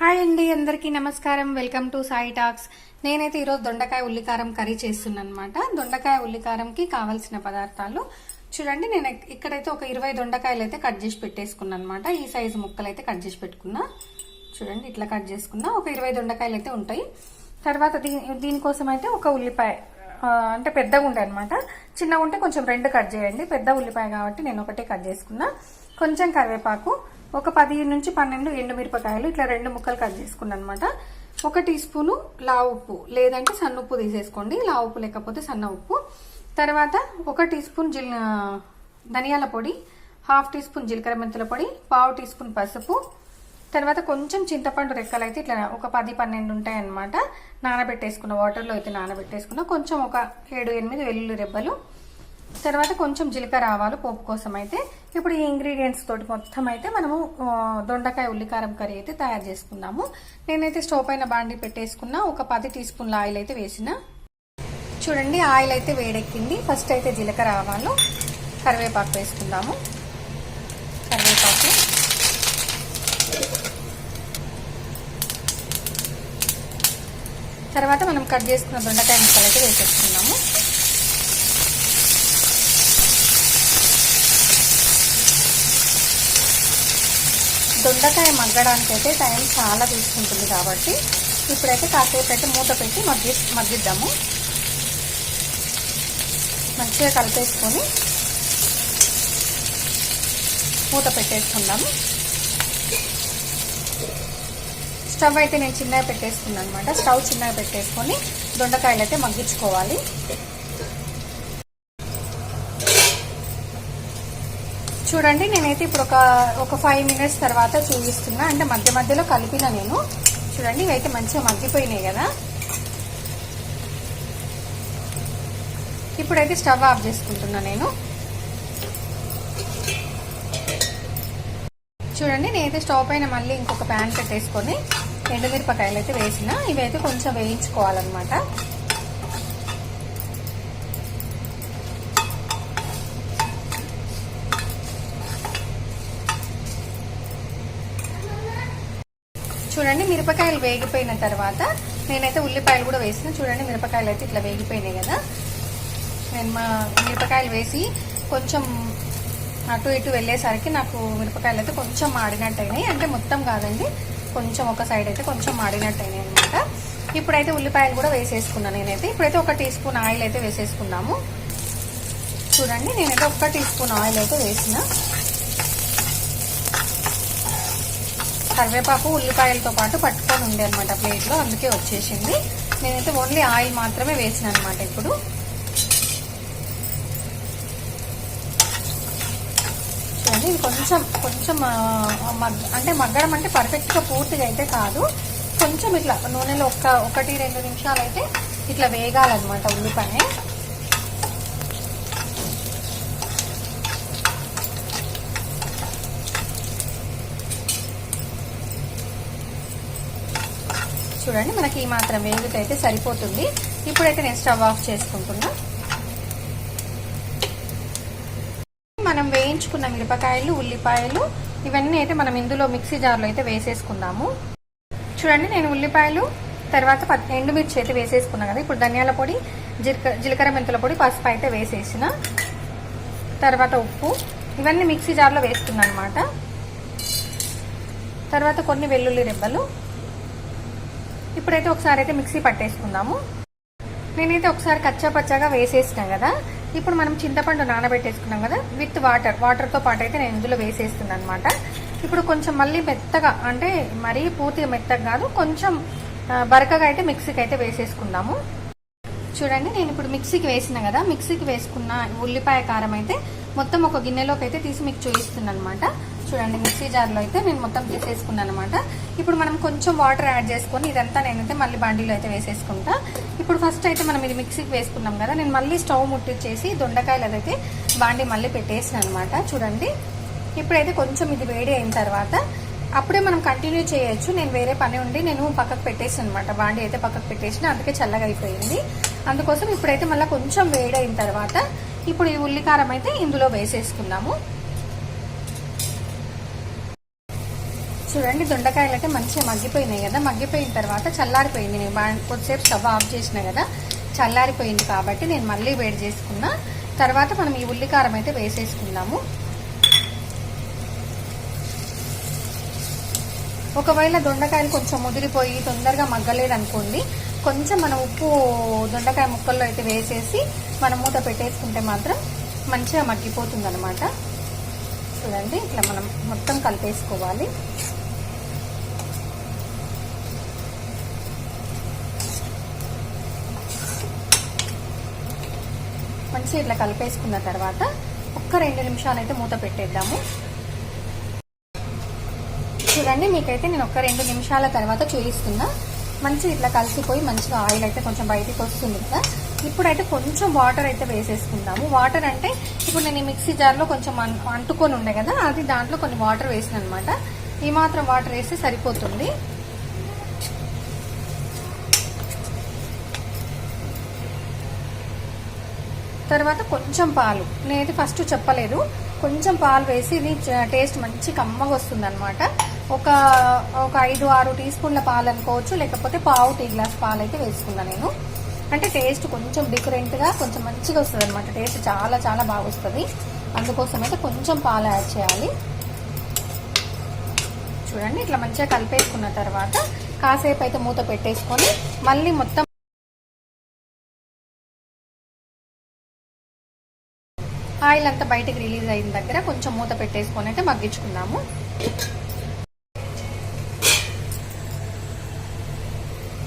Hi అండి అందరికీ నమస్కారం. Welcome to Sai talks. నేనైతే ఈరోజు దొండకాయ ఉల్లికారం కర్రీ చేస్తున్నాను అనమాట దొండకాయ ఉల్లికారంకి కావాల్సిన పదార్థాలు చూడండి నేను ఇక్కడైతే ఒక ఇరవై దొండకాయలు అయితే కట్ చేసి పెట్టేసుకున్నాను అనమాట ఈ సైజు ముక్కలు అయితే కట్ చేసి పెట్టుకున్నా. చూడండి ఇట్లా కట్ చేసుకున్నా. ఒక ఇరవై దొండకాయలు అయితే ఉంటాయి. తర్వాత దీని దీనికోసం అయితే ఒక ఉల్లిపాయ అంటే పెద్దగా ఉంటాయి అనమాట చిన్నగా ఉంటే కొంచెం రెండు కట్ చేయండి. పెద్ద ఉల్లిపాయ కాబట్టి నేను ఒకటే కట్ చేసుకున్నా. కొంచెం కరివేపాకు ఒక పది నుంచి పన్నెండు ఎండుమిరపకాయలు ఇట్లా రెండు ముక్కలు కట్ చేసుకున్నాను అనమాట ఒక టీ స్పూను లావు ఉప్పు లేదంటే సన్న ఉప్పు తీసేసుకోండి. లావు ఉప్పు లేకపోతే సన్న ఉప్పు. తర్వాత ఒక టీ స్పూన్ జిల్ ధనియాల పొడి హాఫ్ టీ స్పూన్ జీలకర్ర మెంతుల పొడి పావు టీ స్పూన్ పసుపు. తర్వాత కొంచెం చింతపండు రెక్కలు అయితే ఇట్లా ఒక పది పన్నెండు ఉంటాయి అనమాట నానబెట్టేసుకున్న వాటర్లో అయితే నానబెట్టేసుకున్న కొంచెం ఒక ఏడు ఎనిమిది వెల్లుల్లి రెబ్బలు. తర్వాత కొంచెం జీలకర్ర ఆవాలు పోపు కోసం అయితే ఇప్పుడు ఈ ఇంగ్రీడియంట్స్ తోటి మొత్తం అయితే మనము దొండకాయ ఉల్లికారం కర్రీ అయితే తయారు చేసుకుందాము నేనైతే స్టవ్ పైన బాండి పెట్టేసుకున్న ఒక పది టీ స్పూన్ల ఆయిల్ అయితే వేసిన. చూడండి ఆయిల్ అయితే వేడెక్కింది. ఫస్ట్ అయితే జీలకర్ర ఆవాలు కరివేపాకు వేసుకుందాము. కరివేపాకు. తర్వాత మనం కట్ చేసుకున్న దొండకాయ ముక్కలు అయితే వేసేసుకున్నాము. దొండకాయ మగ్గడానికి అయితే టైం చాలా తీసుకుంటుంది కాబట్టి ఇప్పుడైతే కాసేపు అయితే మూత పెట్టి మగ్గి మగ్గిద్దాము. మంచిగా కలిపేసుకొని మూత పెట్టేసుకుందాము. స్టవ్ అయితే నేను చిన్నగా పెట్టేసుకున్నాను అనమాట స్టవ్ చిన్నగా పెట్టేసుకొని దొండకాయలు అయితే మగ్గించుకోవాలి. చూడండి నేనైతే ఇప్పుడు ఒక ఒక ఫైవ్ మినిట్స్ తర్వాత చూపిస్తున్నా. అంటే మధ్య మధ్యలో కలిపిన నేను. చూడండి ఇవైతే మంచిగా మగ్గిపోయినాయి కదా. ఇప్పుడైతే స్టవ్ ఆఫ్ చేసుకుంటున్నా నేను. చూడండి నేనైతే స్టవ్ పైన మళ్ళీ ఇంకొక ప్యాన్ పెట్టేసుకొని ఎండుమిరపకాయలు అయితే వేసిన. ఇవైతే కొంచెం వేయించుకోవాలన్నమాట. చూడండి మిరపకాయలు వేగిపోయిన తర్వాత నేనైతే ఉల్లిపాయలు కూడా వేసిన. చూడండి మిరపకాయలు అయితే ఇట్లా వేగిపోయినాయి కదా. నేను మా మిరపకాయలు వేసి కొంచెం అటు ఇటు వెళ్ళేసరికి నాకు మిరపకాయలు అయితే కొంచెం మాడినట్టు అయినాయి అంటే మొత్తం కాదండి కొంచెం ఒక సైడ్ అయితే కొంచెం మాడినట్టు అయినాయి అనమాట ఇప్పుడైతే ఉల్లిపాయలు కూడా వేసేసుకున్నాను నేనైతే. ఇప్పుడైతే ఒక టీ స్పూన్ ఆయిల్ అయితే వేసేసుకున్నాము. చూడండి నేనైతే ఒక టీ స్పూన్ ఆయిల్ అయితే వేసిన. కరివేపాకు ఉల్లిపాయలతో పాటు పట్టుకొని ఉండే అనమాట ప్లేట్లో. అందుకే వచ్చేసింది. నేనైతే ఓన్లీ ఆయిల్ మాత్రమే వేసిన అనమాట ఇప్పుడు. చూడండి ఇది కొంచెం కొంచెం మగ్ అంటే మగ్గడం అంటే పర్ఫెక్ట్గా పూర్తిగా అయితే కాదు. కొంచెం ఇట్లా నూనెలో ఒక్క ఒకటి రెండు నిమిషాలు అయితే ఇట్లా వేగాలన్నమాట ఉల్లిపాయ. చూడండి మనకి ఈ మాత్రం వేగుతైతే అయితే సరిపోతుంది. ఇప్పుడైతే నేను స్టవ్ ఆఫ్ చేసుకుంటున్నా. మనం వేయించుకున్న మిరపకాయలు ఉల్లిపాయలు ఇవన్నీ అయితే మనం ఇందులో మిక్సీ జార్లో అయితే వేసేసుకుందాము. చూడండి నేను ఉల్లిపాయలు తర్వాత ఎండుమిర్చి అయితే వేసేసుకున్నాను కదా ఇప్పుడు ధనియాల పొడి జీలకర్ర జీలకర్ర మెంతుల పొడి పసుపు అయితే వేసేసిన. తర్వాత ఉప్పు ఇవన్నీ మిక్సీ జార్లో వేసుకున్నాను అనమాట తర్వాత కొన్ని వెల్లుల్లి రెబ్బలు ఇప్పుడైతే ఒకసారి అయితే మిక్సీ పట్టేసుకుందాము. నేనైతే ఒకసారి కచ్చా పచ్చాగా వేసేసినా కదా ఇప్పుడు మనం చింతపండు నానబెట్టేసుకున్నాం కదా విత్ వాటర్ వాటర్తో పాటు అయితే నేను ఇందులో వేసేస్తున్నాను అనమాట ఇప్పుడు కొంచెం మళ్ళీ మెత్తగా అంటే మరీ పూర్తిగా మెత్తగా కాదు కొంచెం బరకగా అయితే మిక్సీకి అయితే వేసేసుకుందాము. చూడండి నేను ఇప్పుడు మిక్సీకి వేసిన కదా మిక్సీకి వేసుకున్న ఉల్లిపాయ కారం అయితే మొత్తం ఒక గిన్నెలోకి అయితే తీసి మీకు చూపిస్తున్నాను అనమాట చూడండి మిక్సీ జార్లో అయితే నేను మొత్తం తీసేసుకున్నాను అనమాట ఇప్పుడు మనం కొంచెం వాటర్ యాడ్ చేసుకొని ఇదంతా నేనైతే మళ్ళీ బండిలో అయితే వేసేసుకుంటా. ఇప్పుడు ఫస్ట్ అయితే మనం ఇది మిక్సీకి వేసుకున్నాం కదా నేను మళ్ళీ స్టవ్ ముట్టించేసి దొండకాయలు అదైతే బాండి మళ్ళీ పెట్టేసాను అనమాట చూడండి ఇప్పుడైతే కొంచెం ఇది వేడి అయిన తర్వాత అప్పుడే మనం కంటిన్యూ చేయొచ్చు. నేను వేరే పని ఉండి నేను పక్కకు పెట్టేసి అనమాట బాండి అయితే పక్కకు పెట్టేసిన అందుకే చల్లగా అయిపోయింది. అందుకోసం ఇప్పుడైతే మళ్ళీ కొంచెం వేడి అయిన తర్వాత ఇప్పుడు ఈ ఉల్లికారం అయితే ఇందులో వేసేసుకుందాము. చూడండి దొండకాయలు అయితే మంచిగా మగ్గిపోయినాయి కదా. మగ్గిపోయిన తర్వాత చల్లారిపోయింది. నేను కొద్దిసేపు స్టవ్ ఆఫ్ చేసిన కదా చల్లారిపోయింది కాబట్టి నేను మళ్ళీ వేడి చేసుకున్నా. తర్వాత మనం ఈ ఉల్లికారం అయితే వేసేసుకుందాము. ఒకవేళ దొండకాయలు కొంచెం ముదిరిపోయి తొందరగా మగ్గలేదు అనుకోండి కొంచెం మనం ఉప్పు దొండకాయ ముక్కల్లో అయితే వేసేసి మనం మూత పెట్టేసుకుంటే మాత్రం మంచిగా మగ్గిపోతుంది అనమాట చూడండి ఇట్లా మనం మొత్తం కలిపేసుకోవాలి. మంచిగా ఇట్లా కలిపేసుకున్న తర్వాత ఒక్క రెండు నిమిషాలు అయితే మూత పెట్టేద్దాము. చూడండి మీకైతే నేను ఒక రెండు నిమిషాల తర్వాత చూపిస్తున్నా. మంచిగా ఇట్లా కలిసిపోయి మంచిగా ఆయిల్ అయితే కొంచెం బయటికి వస్తుంది కదా. ఇప్పుడైతే కొంచెం వాటర్ అయితే వేసేసుకుందాము. వాటర్ అంటే ఇప్పుడు నేను మిక్సీ జార్లో కొంచెం అంటుకొని ఉండే కదా అది దాంట్లో కొన్ని వాటర్ వేసిన అనమాట ఈ మాత్రం వాటర్ వేస్తే సరిపోతుంది. తర్వాత కొంచెం పాలు. నేనైతే ఫస్ట్ చెప్పలేదు. కొంచెం పాలు వేసి ఇది టేస్ట్ మంచి కమ్మగా వస్తుంది అనమాట ఒక ఒక ఐదు ఆరు టీ స్పూన్ల పాలు అనుకోవచ్చు. లేకపోతే పావు టీ గ్లాస్ పాలు అయితే వేసుకున్నాను నేను. అంటే టేస్ట్ కొంచెం డిఫరెంట్గా కొంచెం మంచిగా వస్తుంది అనమాట టేస్ట్ చాలా చాలా బాగా వస్తుంది. అందుకోసం అయితే కొంచెం పాలు యాడ్ చేయాలి. చూడండి ఇట్లా మంచిగా కలిపేసుకున్న తర్వాత కాసేపు అయితే మూత పెట్టేసుకొని మళ్ళీ మొత్తం ఆయిల్ అంతా బయటకు రిలీజ్ అయిన దగ్గర కొంచెం మూత పెట్టేసుకొని అయితే మగ్గించుకుందాము.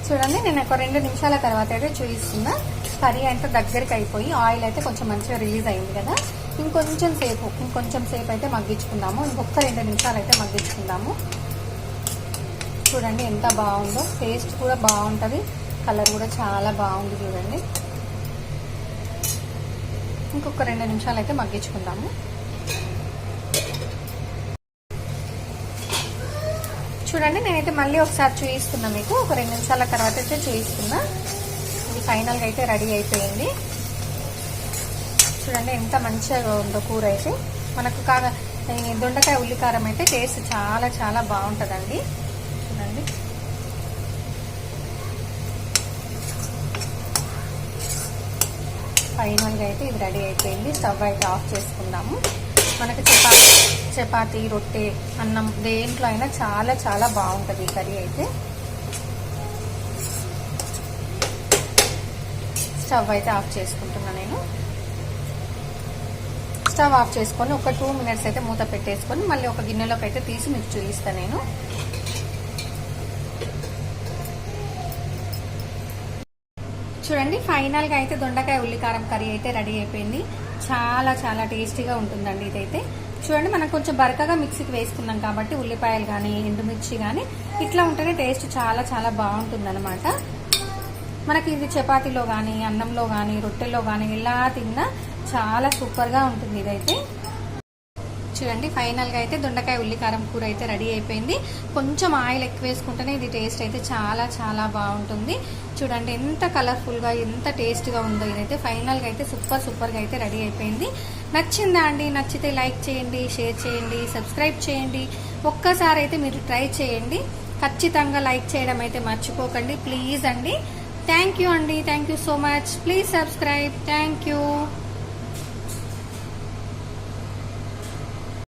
చూడండి నేను ఒక రెండు నిమిషాల తర్వాత అయితే చూపిస్తున్నా. కర్రీ అయితే దగ్గరికి అయిపోయి ఆయిల్ అయితే కొంచెం మంచిగా రిలీజ్ అయింది కదా. ఇంకొంచెం సేపు ఇంకొంచెం సేపు అయితే మగ్గించుకుందాము. ఇంకొక రెండు నిమిషాలు అయితే మగ్గించుకుందాము. చూడండి ఎంత బాగుందో. టేస్ట్ కూడా బాగుంటుంది. కలర్ కూడా చాలా బాగుంది చూడండి. ఇంకొక రెండు నిమిషాలు అయితే మగ్గించుకుందాము. చూడండి నేనైతే మళ్ళీ ఒకసారి చూపిస్తున్నా మీకు. ఒక రెండు నిమిషాల తర్వాత అయితే చూపిస్తున్నా ఇది ఫైనల్గా అయితే రెడీ అయిపోయింది. చూడండి ఎంత మంచిగా ఉందో కూర అయితే. మనకు కాగా దొండకాయ ఉల్లికారం అయితే టేస్ట్ చాలా చాలా బాగుంటుందండి. చూడండి. ఫైనల్గా అయితే ఇది రెడీ అయిపోయింది. స్టవ్ అయితే ఆఫ్ చేసుకుందాము. మనకి చపాతి చపాతి రొట్టె అన్నం దేంట్లో అయినా చాలా చాలా బాగుంటుంది ఈ కర్రీ అయితే. స్టవ్ అయితే ఆఫ్ చేసుకుంటున్నా నేను. స్టవ్ ఆఫ్ చేసుకొని ఒక టూ మినిట్స్ అయితే మూత పెట్టేసుకొని మళ్ళీ ఒక గిన్నెలోకి అయితే తీసి మీకు చూపిస్తాను నేను. చూడండి ఫైనల్గా అయితే దొండకాయ ఉల్లికారం కర్రీ అయితే రెడీ అయిపోయింది. చాలా చాలా టేస్టీగా ఉంటుందండి ఇదైతే. చూడండి మనం కొంచెం బరకగా మిక్సీకి వేసుకున్నాం కాబట్టి ఉల్లిపాయలు కానీ ఎండుమిర్చి కానీ ఇట్లా ఉంటేనే టేస్ట్ చాలా చాలా బాగుంటుందన్నమాట. మనకి ఇది చపాతీలో కానీ అన్నంలో కానీ రొట్టెల్లో కానీ ఇలా తిన్నా చాలా సూపర్గా ఉంటుంది ఇదైతే. చూడండి. ఫైనల్గా అయితే దొండకాయ ఉల్లికారం కూర అయితే రెడీ అయిపోయింది. కొంచెం ఆయిల్ ఎక్కువ వేసుకుంటేనే ఇది టేస్ట్ అయితే చాలా చాలా బాగుంటుంది. చూడండి ఎంత కలర్ఫుల్గా ఎంత టేస్ట్గా ఉందో ఇదైతే. ఫైనల్గా అయితే సూపర్ సూపర్గా అయితే రెడీ అయిపోయింది. నచ్చిందా అండి? నచ్చితే లైక్ చేయండి షేర్ చేయండి సబ్స్క్రైబ్ చేయండి. ఒక్కసారి అయితే మీరు ట్రై చేయండి. ఖచ్చితంగా లైక్ చేయడం అయితే మర్చిపోకండి. ప్లీజ్ అండి. థ్యాంక్ యూ అండి. Thank you so much please subscribe thank you